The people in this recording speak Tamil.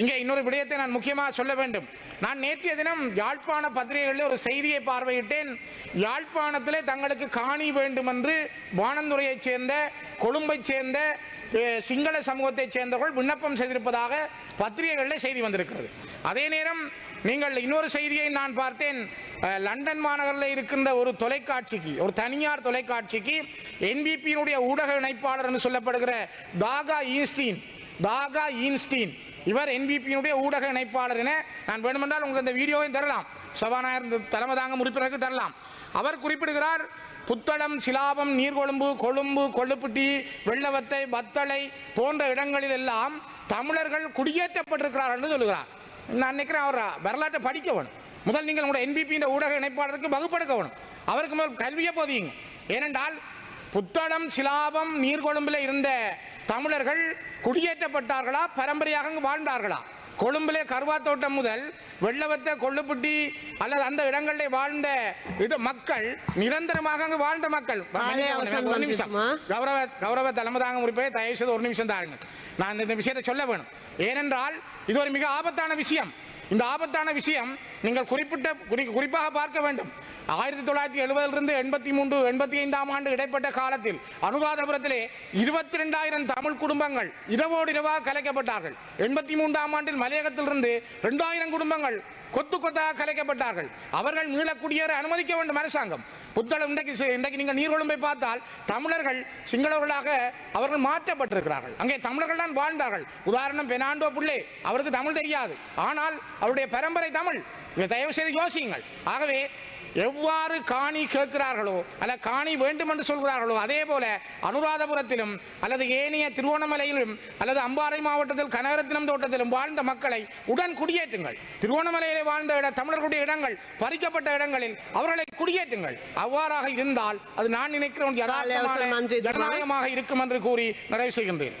இங்கே இன்னொரு விடயத்தை நான் முக்கியமாக சொல்ல வேண்டும். நான் நேற்றைய தினம் யாழ்ப்பாண பத்திரிகைகளில் ஒரு செய்தியை பார்வையிட்டேன். யாழ்ப்பாணத்திலே தங்களுக்கு காணி வேண்டும் என்று வானந்துறையைச் சேர்ந்த கொழும்பைச் சேர்ந்த சிங்கள சமூகத்தைச் சேர்ந்தவர்கள் விண்ணப்பம் செய்திருப்பதாக பத்திரிகைகளில் செய்தி வந்திருக்கிறது. அதே நேரம் நீங்கள் இன்னொரு செய்தியை நான் பார்த்தேன். லண்டன் மாநகரில் இருக்கின்ற ஒரு தொலைக்காட்சிக்கு ஒரு தனியார் தொலைக்காட்சிக்கு என்பிபியினுடைய ஊடக இணைப்பாளர் என்று சொல்லப்படுகிற தாகா ஈஸ்டீன் தாகா ஈன்ஸ்டீன். இவர் என்பிபியினுடைய ஊடக இணைப்பாளர் என நான் வேண்டுமென்றால் உங்களுக்கு அந்த வீடியோவை தரலாம். சபாநாயகர் தலைமை தாங்க உறுப்பினருக்கு தரலாம். அவர் குறிப்பிடுகிறார் புத்தளம் சிலாபம் நீர்கொழும்பு கொழும்பு கொள்ளுப்பட்டி வெள்ளவத்தை வத்தளை போன்ற இடங்களில் எல்லாம் தமிழர்கள் குடியேற்றப்பட்டிருக்கிறார்கள் என்று சொல்லுகிறார். நான் நினைக்கிறேன் அவர் வரலாற்றை படிக்க வேணும். முதல் நீங்கள் உங்களுடைய என்பிபியின் ஊடக இணைப்பாளருக்கு வகுப்படுக்க வேணும். அவருக்கு முதல் கல்வியை போதியுங்க. ஏனென்றால் புத்தளம் சிலாபம் நீர்கொழும்பில் இருந்த தமிழர்கள் குடியேற்றப்பட்டார்களா? பரம்பரையாக வாழ்ந்தார்களா? கொழும்பிலே கருவாத்தோட்டம் முதல் வெள்ளவத்த கொள்ளுப்பட்டி அல்லது அந்த இடங்களில் வாழ்ந்த இட மக்கள் நிரந்தரமாக அங்கு வாழ்ந்த மக்கள். ஒரு நிமிஷம்? கௌரவ கௌரவ தலைமதாங்க உறுப்பினர் தயவு செய்து ஒரு நிமிஷம் தாருங்க நான் இந்த விஷயத்தை சொல்ல வேணும். ஏனென்றால் இது ஒரு மிக ஆபத்தான விஷயம். இந்த ஆபத்தான விஷயம் நீங்கள் குறிப்பிட்ட குறி- குறிப்பாக பார்க்க வேண்டும். ஆயிரத்தி தொள்ளாயிரத்தி எழுபதிலிருந்து எண்பத்தி மூன்று எண்பத்தி ஐந்தாம் ஆண்டு இடைப்பட்ட காலத்தில் அனுராதபுரத்திலே இருபத்தி ரெண்டாயிரம் தமிழ் குடும்பங்கள் இரவோடு இரவாக கலைக்கப்பட்டார்கள். எண்பத்தி மூன்றாம் ஆண்டில் மலையகத்திலிருந்து ரெண்டாயிரம் குடும்பங்கள் கொத்து கொத்தாக கலைக்கப்பட்டார்கள். அவர்கள் மீள குடியேற அனுமதிக்க வேண்டும் அரசாங்கம். புத்தளம் இன்றைக்கு இன்றைக்கு நீங்கள் நீர்கொழும்பை பார்த்தால் தமிழர்கள் சிங்களவர்களாக அவர்கள் மாற்றப்பட்டிருக்கிறார்கள். அங்கே தமிழர்கள் தான் வாழ்ந்தார்கள். உதாரணம் பெனாண்டோ புள்ளே அவருக்கு தமிழ் தெரியாது. ஆனால் அவருடைய பரம்பரை தமிழ். இதை தயவு செய்து யோசியுங்கள். ஆகவே எவ்வாறு காணி கேட்கிறார்களோ அல்ல காணி வேண்டும் என்று சொல்கிறார்களோ அதே போல அனுராதபுரத்திலும் அல்லது ஏனைய திருவோணமலையிலும் அல்லது அம்பாறை மாவட்டத்தில் கனகரத்தினம் தோட்டத்திலும் வாழ்ந்த மக்களை உடன் குடியேற்றுங்கள். திருவோணமலையிலே வாழ்ந்த இட தமிழர்களுடைய இடங்கள் பறிக்கப்பட்ட இடங்களில் அவர்களை குடியேற்றுங்கள். அவ்வாறாக இருந்தால் அது நான் நினைக்கிற ஒரு அவசரம் யதார்த்தமான நன்றி. ஜனநாயகமாக இருக்கும் என்று கூறி நிறைவு செய்கின்றேன்.